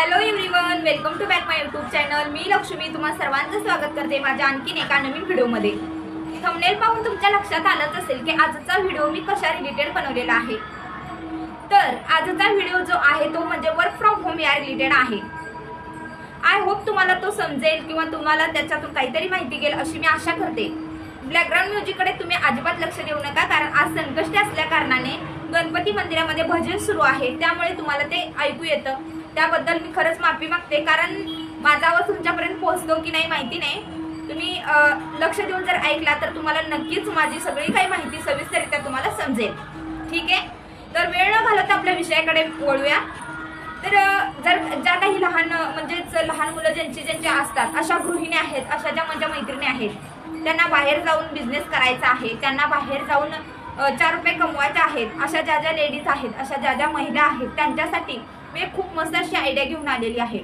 Hello everyone welcome to back my YouTube channel मी लक्ष्मी तुम्हा सर्वांचं स्वागत करते माझ्या आणखीन एका नवीन व्हिडिओमध्ये. थंबनेल पाहून तुमच्या लक्षात आलंच असेल की आजचा व्हिडिओ मी कशा रिलेटेड बनवलेला आहे. तर आजचा व्हिडिओ जो आहे तो म्हणजे वर्क फ्रॉम होम या रिलेटेड आहे. आय होप तुम्हाला तो समजेल किंवा तुम्हाला त्याच्यातून काहीतरी माहिती गेल अशी मी आशा करते. बॅकग्राऊंड म्युझिककडे तुम्ही अजिबात लक्ष देऊ नका कारण आज संकष्टी असल्या कारणाने गणपती मंदिरामध्ये भजन सुरू आहे त्यामुळे तुम्हाला ते ऐकू येतं. त्याबद्दल मी खरंच माफी मागते कारण माझा आवाज तुमच्यापर्यंत पोहोचतो की नाही माहिती नाही. तुम्ही लक्ष देऊन जर ऐकला तर तुम्हाला नक्कीच माझी सगळी काही माहिती सविस्तरित्या तुम्हाला समजेल. ठीक आहे? तर वेळ न घालवता आपल्या विषयाकडे वळूया. तर जर ज्या काही लहान म्हणजेच लहान मुलं ज्यांची ज्यांची असतात अशा गृहिणी आहेत अशा ज्या माझ्या मैत्रिणी आहेत त्यांना बाहेर जाऊन बिझनेस करायचा आहे त्यांना बाहेर जाऊन चार रुपये कमवायचे आहेत अशा ज्या ज्या लेडीज आहेत अशा ज्या ज्या महिला आहेत त्यांच्यासाठी मी खूप मस्त अशी आयडिया घेऊन आलेली आहे.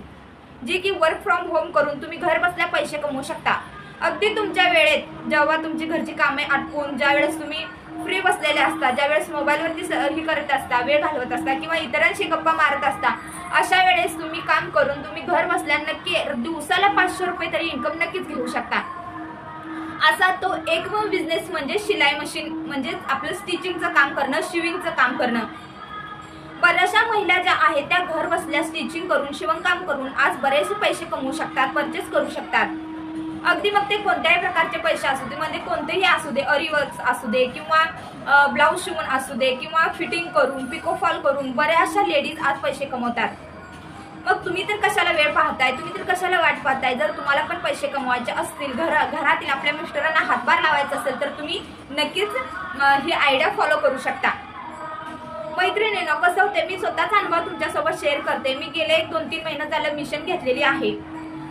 जी की वर्क फ्रॉम होम करून तुम्ही घर बसल्या पैसे कमवू शकता. अगदी तुमच्या वेळेत जेव्हा तुमची घरची कामे आटकून ज्या वेळेस तुम्ही फ्री बसलेले असता ज्यावेळेस मोबाईलवरती ही करत असता वेळ घालवत असता किंवा इतरांशी गप्पा मारत असता अशा वेळेस तुम्ही काम करून तुम्ही घर बसल्या नक्की दिवसाला पाचशे रुपये तरी इन्कम नक्कीच घेऊ शकता. असा तो एक बिझनेस म्हणजे शिलाई मशीन म्हणजेच आपलं स्टिचिंगचं काम करणं शिविंगचं काम करणं. बऱ्याचशा महिला ज्या आहेत त्या घर बसल्या स्टिचिंग करून शिवणकाम करून आज बरेचसे पैसे कमवू शकतात परचेस करू शकतात. अगदी मग ते कोणत्याही प्रकारचे पैसे असू दे म्हणजे कोणतेही असू दे अरिवर्क्स असू दे किंवा ब्लाऊज शिवून असू दे किंवा फिटिंग करून पिकोफॉल करून बऱ्याचशा लेडीज आज पैसे कमवतात. मग तुम्ही तर कशाला वेळ पाहताय? तुम्ही तर कशाला वाट पाहताय? जर तुम्हाला पण पैसे कमवायचे असतील घरा घरातील आपल्या मिस्टरांना हातभार लावायचा असेल तर तुम्ही नक्कीच ही आयडिया फॉलो करू शकता. मैत्रिणीनं कसं होते मी स्वतःचा अनुभव तुमच्यासोबत शेअर करते. मी गेले एक दोन तीन महिना झालं मिशन घेतलेली आहे.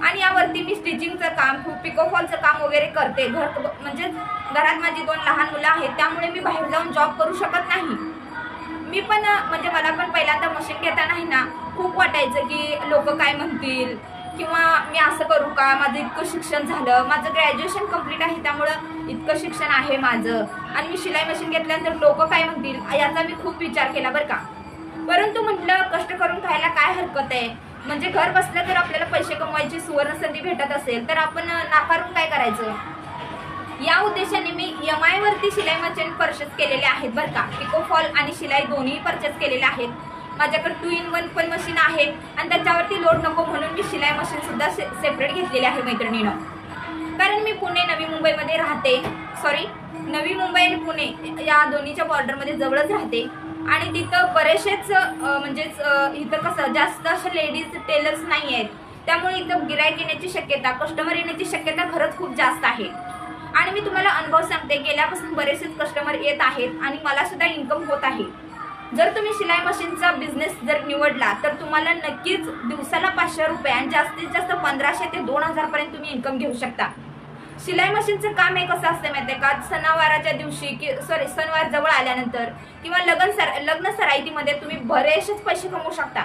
आणि यावरती मी स्टिचिंगचं काम पिकोफॉलचं काम वगैरे करते. घर म्हणजेच घरात माझी दोन लहान मुलं आहेत. त्यामुळे मी बाहेर जाऊन जॉब करू शकत नाही. मी पण म्हणजे मला पण पहिल्यांदा मशीन घेताना नाही ना खूप वाटायचं की लोक काय म्हणतील. किंवा मी असं करू का? माझं इतकं शिक्षण झालं. माझं ग्रॅज्युएशन कंप्लीट आहे त्यामुळं इतकं शिक्षण आहे माझं. आणि मी शिलाई मशीन घेतल्यानंतर लोक काय म्हणतील? याचा मी खूप विचार केला बरं का. परंतु म्हटलं कष्ट करून खायला काय हरकत आहे? म्हणजे घर बसल्या जर आपल्याला पैसे कमवायची सुवर्ण संधी भेटत असेल तर आपण नाकारून काय करायचं? या उद्देशाने मी एम आय वरती शिलाई मशीन परचेस केलेले आहेत बरं का. पिकोफॉल आणि शिलाई दोन्ही परचेस केलेले आहेत. माझ्याकडे टू इन वन पण मशीन आहे आणि त्याच्यावरती लोड नको म्हणून मी शिलाई मशीन सुद्धा से सेपरेट घेतलेली आहे मैत्रिणीनं. कारण मी पुणे नवी मुंबईमध्ये राहते. सॉरी नवी मुंबई आणि पुणे या दोन्हीच्या बॉर्डरमध्ये जवळच राहते. आणि तिथं बरेचसेच म्हणजेच इथं कसं जास्त अशा लेडीज टेलर्स नाही आहेत. त्यामुळे इथं गिरायक येण्याची शक्यता कस्टमर येण्याची शक्यता खरंच खूप जास्त आहे. आणि मी तुम्हाला अनुभव सांगते गेल्यापासून बरेचसेच कस्टमर येत आहेत आणि मला सुद्धा इन्कम होत आहे. जर तुम्ही शिलाई मशीनचा बिझनेस जर निवडला तर तुम्हाला नक्कीच दिवसाला पाचशे रुपये आणि जास्तीत जास्त पंधराशे ते दोन हजारपर्यंत तुम्ही इन्कम घेऊ शकता. शिलाई मशीनचं काम हे कसं असतं माहिती आहे का? सणावाराच्या दिवशी की सॉरी सणवार जवळ आल्यानंतर किंवा लग्न सर लग्न सरायतीमध्ये तुम्ही बरेचसेच पैसे कमवू शकता.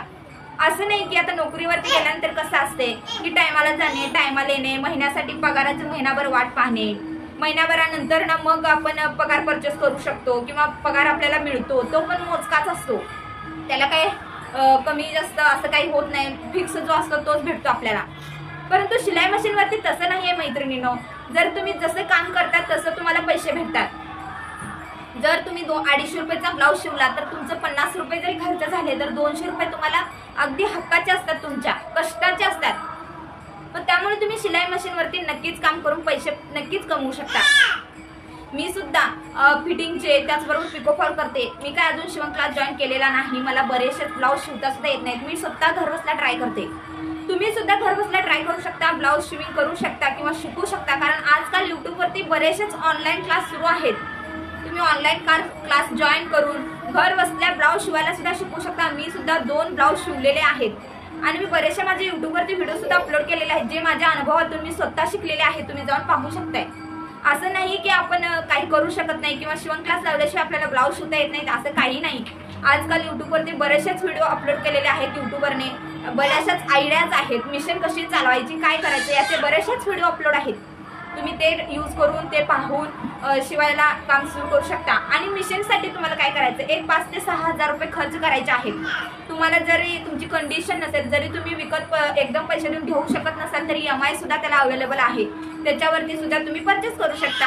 असं नाही की आता नोकरीवरती गेल्यानंतर कसं असते की टायमाला जाणे टायमाला येणे महिन्यासाठी पगाराचं महिनाभर वाट पाहणे. महिन्याभरानंतर ना मग आपण पगार परचेस करू शकतो किंवा पगार आपल्याला मिळतो तो पण मोजकाच असतो. त्याला काय कमी जास्त असं काही होत नाही. फिक्स जो असतो तोच भेटतो आपल्याला. परंतु शिलाई मशीनवरती तसं नाही आहे मैत्रिणीनं. जर तुम्ही जसं काम करतात तसं तुम्हाला पैसे भेटतात. जर तुम्ही दो अडीचशे रुपयेचा ब्लाऊज शिवला तर तुमचं पन्नास रुपये जरी खर्च झाले तर दोनशे रुपये तुम्हाला अगदी हक्काचे असतात तुमच्या कष्टाचे असतात मग त्यामुळे तुम्ही शिलाई मशीनवरती नक्कीच काम करून पैसे नक्कीच कमवू शकता. मी सुद्धा फिटिंगचे त्याचबरोबर पिकोफॉल करते. मी काय अजून शिवण क्लास जॉईन केलेला नाही. मला बरेचसे ब्लाऊज शिवता सुद्धा येत नाहीत. मी स्वतः घरबसल्या ट्राय करते. तुम्ही सुद्धा घर बसल्या ट्राय करू शकता ब्लाऊज शिविंग करू शकता किंवा शिकू शकता. कारण आजकाल युट्यूबवरती बरेचसेच ऑनलाईन क्लास सुरू आहेत. तुम्ही ऑनलाईन क्लास जॉईन करून घर बसल्या ब्लाऊज शिवायला सुद्धा शिकू शकता. मी सुद्धा दोन ब्लाऊज शिवलेले आहेत. आणि मी बरेचसे माझे युट्यूबवरती व्हिडिओ सुद्धा अपलोड केलेले आहेत जे माझ्या अनुभवातून मी स्वतः शिकलेले आहेत तुम्ही जाऊन पाहू शकताय. असं नाही की आपण काही करू शकत नाही किंवा शिवण क्लास लावल्याशिवाय आपल्याला ब्लाऊज शिवता येत नाहीत असं काही नाही. आजकाल युट्यूबवरती बरेचसेच व्हिडिओ अपलोड केलेले आहेत युट्यूबरने बऱ्याचशाच आयडियाज आहेत मिशन कशी चालवायची काय करायचं याचे बरेचसेच व्हिडिओ अपलोड आहेत. तुम्ही ते यूज करून ते पाहून शिवायला काम सुरू करू शकता. आणि मिशनसाठी तुम्हाला काय करायचं? एक पाच ते सहा हजार रुपये खर्च करायचे आहेत. तुम्हाला जरी तुमची कंडिशन नसेल जरी तुम्ही विकत प- एकदम पैसे देऊन घेऊ शकत नसाल तरी एम आय सुद्धा त्याला अवेलेबल आहे. त्याच्यावरती सुद्धा तुम्ही परचेस करू शकता.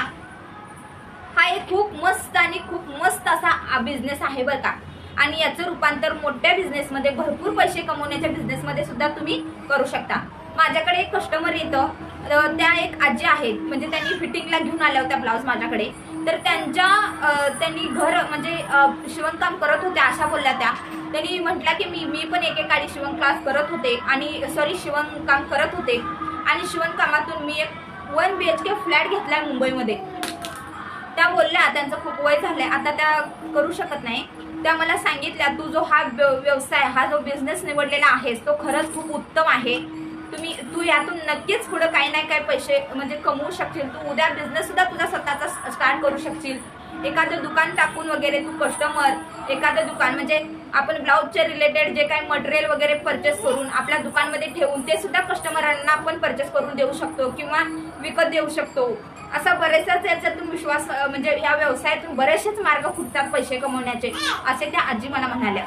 हा एक खूप मस्त आणि खूप मस्त असा बिझनेस आहे बरं का. आणि याचं रूपांतर मोठ्या बिझनेसमध्ये भरपूर पैसे कमवण्याच्या बिझनेसमध्ये सुद्धा तुम्ही करू शकता. माझ्याकडे एक कस्टमर येतं. त्या एक आजी आहेत. म्हणजे त्यांनी फिटिंगला घेऊन आल्या होत्या ब्लाऊज माझ्याकडे. तर त्यांच्या त्यांनी घर म्हणजे शिवणकाम करत होत्या अशा बोलल्या त्या. त्यांनी म्हटल्या की मी मी पण एकेकाळी शिवण क्लास करत होते. आणि सॉरी शिवणकाम करत होते. आणि शिवणकामातून मी एक one B H K flat घेतलाय मुंबईमध्ये. त्या बोलल्या त्यांचं खूप वय झालंय. आता त्या करू शकत नाही. त्या मला सांगितल्या तू जो हा व्य- व्यवसाय हा जो बिझनेस निवडलेला आहेस तो खरंच खूप उत्तम आहे. तुम्ही तू यातून नक्कीच पुढे काही ना काही पैसे म्हणजे कमवू शकशील. तू उद्या बिझनेस सुद्धा तुझा स्वतःचा स्टार्ट करू शकशील. एखादं दुकान टाकून वगैरे तू कस्टमर एखादं दुकान म्हणजे आपण ब्लाऊजचे रिलेटेड जे काही मटेरियल वगैरे परचेस करून आपल्या दुकानमध्ये ठेवून ते सुद्धा कस्टमरांना आपण परचेस करून देऊ शकतो किंवा विकत देऊ शकतो. असा बरेचसाच याच्यातून विश्वास म्हणजे या व्यवसायातून बरेचसेच मार्ग फुटतात पैसे कमवण्याचे असे त्या आजी मला म्हणाल्या.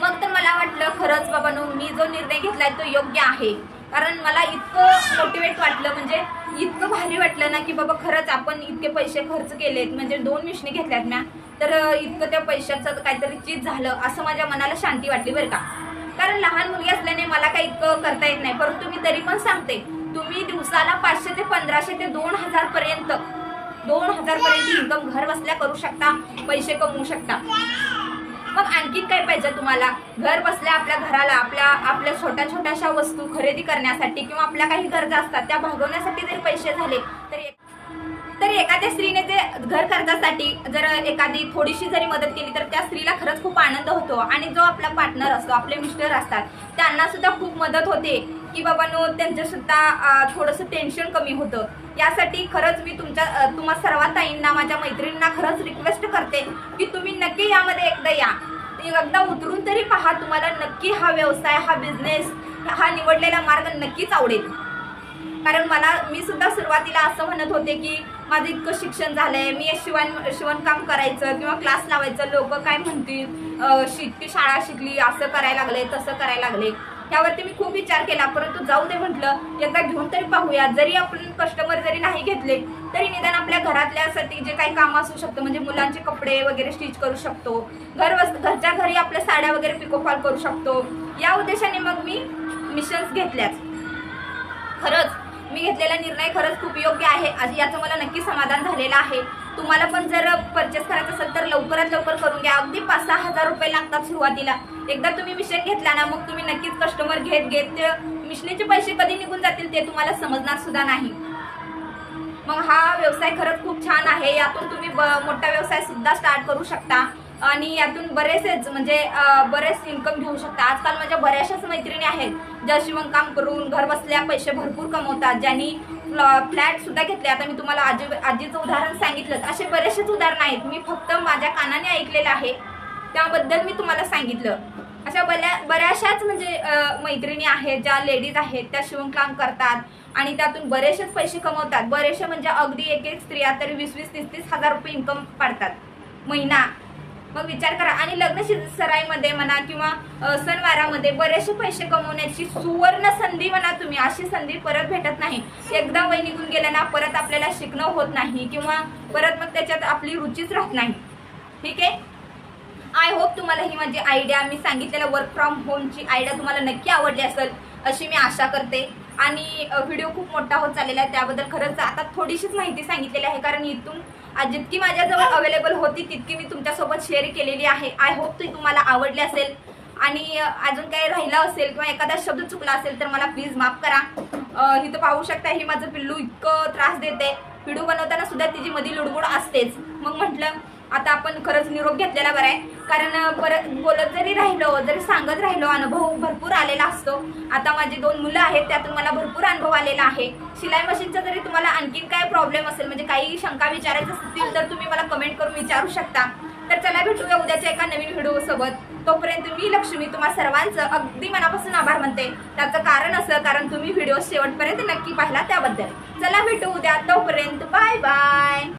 मग तर वाटलं खरंच बाबांनो मी जो निर्णय घेतलाय तो योग्य आहे. कारण मला इतकं मोटिवेट वाटलं म्हणजे इतकं भारी वाटलं ना की बाबा खरंच आपण इतके पैसे खर्च केलेत म्हणजे दोन मिशनी घेतल्यात म्या तर इतकं त्या पैशाचं काहीतरी चीज झालं असं माझ्या मनाला शांती वाटली बरं का. कारण लहान मुलगी असल्याने मला काही इतकं करता येत नाही परंतु मी तरी पण सांगते तुम्ही दिवसाला पाचशे ते पंधराशे ते दोन हजार पर्यंत दोन हजार पर्यंत इन्कम घर बसल्या करू शकता पैसे कमवू शकता. मग आणखीन काय पाहिजे तुम्हाला? घर बसल्या आपल्या घराला आपल्या आपल्या छोट्या छोट्याशा वस्तू खरेदी करण्यासाठी किंवा आपल्या काही गरजा असतात त्या भागवण्यासाठी जरी पैसे झाले तरी तर एखाद्या स्त्रीने ते घर कर्जासाठी जर एखादी थोडीशी जरी मदत केली तर त्या स्त्रीला खरंच खूप आनंद होतो. आणि जो आपला पार्टनर असतो आपले मिस्टर असतात त्यांना सुद्धा खूप मदत होते की बाबांनो त्यांचं सुद्धा थोडंसं टेन्शन कमी होतं. यासाठी खरंच मी तुमच्या तुम्हा सर्वात ताईंना माझ्या मैत्रिणींना खरंच रिक्वेस्ट करते की नक्की यामध्ये एकदा या. एकदा उतरून तरी पहा तुम्हाला नक्की हा व्यवसाय हा बिझनेस हा निवडलेला मार्ग नक्कीच आवडेल. कारण मला मी सुद्धा सुरुवातीला असं म्हणत होते की माझं इतकं शिक्षण झालंय मी शिवण शिवणकाम करायचं किंवा क्लास लावायचं लोक काय म्हणतील शिकली शाळा शिकली असं करायला लागले तसं करायला लागले. यावरती मी खूप विचार केला परंतु जाऊ दे म्हटलं एकदा घेऊन तरी पाहूया. जरी आपण कस्टमर जरी नाही घेतले तरी निदान आपल्या घरातल्यासाठी जे काही कामं असू शकतं म्हणजे मुलांचे कपडे वगैरे स्टिच करू शकतो घर वस घरच्या घरी आपल्या साड्या वगैरे पिकोफॉल करू शकतो. या उद्देशाने मग मी मिशन्स घेतल्याच खरंच मी घेतलेला निर्णय खरंच खूप योग्य आहे. आज याचं मला नक्की समाधान झालेलं आहे. तुम्हाला पण जर परचेस करायचं असेल तर लवकरात लवकर करून घ्या. अगदी पाच सहा हजार रुपये लागतात सुरुवातीला. एकदा तुम्ही मिशन घेतला ना मग तुम्ही नक्कीच कस्टमर घेत घेत ते मिशनीचे पैसे कधी निघून जातील ते तुम्हाला समजणार सुद्धा नाही. मग हा व्यवसाय खरंच खूप छान आहे. यातून तुम्ही मोठा व्यवसाय सुद्धा स्टार्ट करू शकता. आणि यातून बरेचसेच म्हणजे बरेच इन्कम घेऊ शकता. आजकाल माझ्या बऱ्याचशाच मैत्रिणी आहेत. ज्या शिवणकाम करून घर बसल्या पैसे भरपूर कमवतात. ज्यांनी फ्लॅट सुद्धा घेतले. आता मी तुम्हाला आजी आजीचं उदाहरण सांगितलं असे बरेचसेच उदाहरण आहेत. मी फक्त माझ्या कानाने ऐकलेलं आहे. त्याबद्दल मी तुम्हाला सांगितलं. अशा बऱ्या बऱ्याचशाच म्हणजे मैत्रिणी आहेत ज्या लेडीज आहेत त्या शिवणकाम करतात आणि त्यातून बरेचसेच पैसे कमवतात. बरेचसे म्हणजे अगदी एक एक स्त्रिया तरी वीस वीस तीस तीस हजार रुपये इन्कम पाडतात. महिना. मग विचार करा. आणि लग्न सराईमध्ये म्हणा किंवा सणवारामध्ये बरेचसे पैसे कमवण्याची सुवर्ण संधी म्हणा तुम्ही अशी संधी परत भेटत नाही. एकदा वय निघून गेल्याना ना परत आपल्याला शिकणं होत नाही किंवा परत मग त्याच्यात आपली रुचीच राहत नाही. ठीक आहे? आय होप तुम्हाला ही माझी आयडिया मी सांगितलेल्या वर्क फ्रॉम होमची आयडिया तुम्हाला नक्की आवडली असेल अशी मी आशा करते. आणि व्हिडिओ खूप मोठा होत चाललेला आहे त्याबद्दल खरंच आता थोडीशीच माहिती सांगितलेली आहे कारण इथून जितकी माझ्याजवळ अवेलेबल होती तितकी मी तुमच्यासोबत शेअर केलेली आहे. आय होप ती तुम्हाला आवडली असेल. आणि अजून काही राहिला असेल किंवा एखादा शब्द चुकला असेल तर मला प्लीज माफ करा. अ, इथं पाहू शकता ही माझं पिल्लू इतकं त्रास देते. व्हिडिओ बनवताना सुद्धा तिची मधी लुडबुड असतेच. मग म्हटलं आता आपण खरंच निरोप घेतलेला बरा आहे. कारण परत बोलत जरी राहिलो जरी सांगत राहिलो अनुभव भरपूर आलेला असतो. आता माझी दोन मुलं आहेत त्यातून मला भरपूर अनुभव आलेला आहे. शिलाई मशीनचा जरी तुम्हाला आणखीन काय प्रॉब्लेम असेल म्हणजे काही शंका विचारायचं असतील तर तुम्ही मला कमेंट करून विचारू शकता. तर चला भेटूया उद्याच्या एका नवीन व्हिडिओसोबत तोपर्यंत मी लक्ष्मी तुम्हा सर्वांचं अगदी मनापासून आभार मानते. त्याचं कारण असं कारण तुम्ही व्हिडिओ शेवटपर्यंत नक्की पाहिला त्याबद्दल. चला भेटू उद्या. तोपर्यंत बाय बाय